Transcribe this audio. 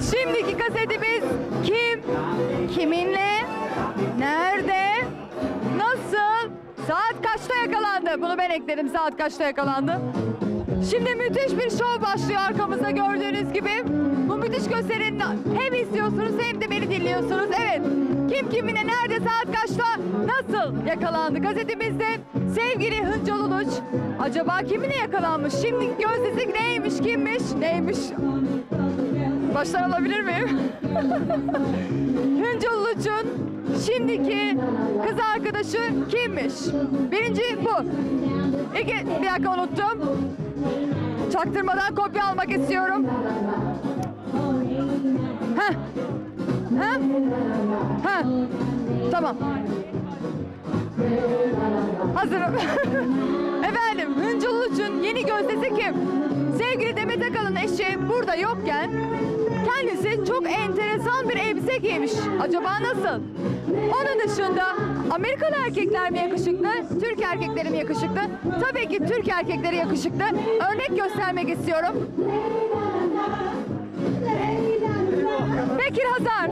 Şimdiki kasetimiz kim, kiminle, nerede, nasıl, saat kaçta yakalandı? Bunu ben ekledim saat kaçta yakalandı. Şimdi müthiş bir şov başlıyor arkamızda gördüğünüz gibi. Bu müthiş gösterinin hem izliyorsunuz hem de beni dinliyorsunuz. Evet. Kim kimine nerede saat kaçta nasıl yakalandı? Gazetemizde sevgili Hıncal Uluç acaba kimine yakalanmış? Şimdi gözdesi neymiş kimmiş neymiş? Baştan alabilir miyim? Hıncal Uluç'un şimdiki kız arkadaşı kimmiş? Birinci bu. İki, bir dakika unuttum. Çaktırmadan kopya almak istiyorum. Heh. Heh. Heh. Tamam. Hazırım. Efendim, Hıncıl Uluç'un yeni gözdesi kim? Sevgili Demet Akalın eşi burada yokken kendisi çok enteresan bir elbise giymiş. Acaba nasıl? Onun dışında Amerikalı erkekler mi yakışıklı, Türk erkekleri mi yakışıklı? Tabii ki Türk erkekleri yakışıklı. Örnek göstermek istiyorum. Bekir Hazar.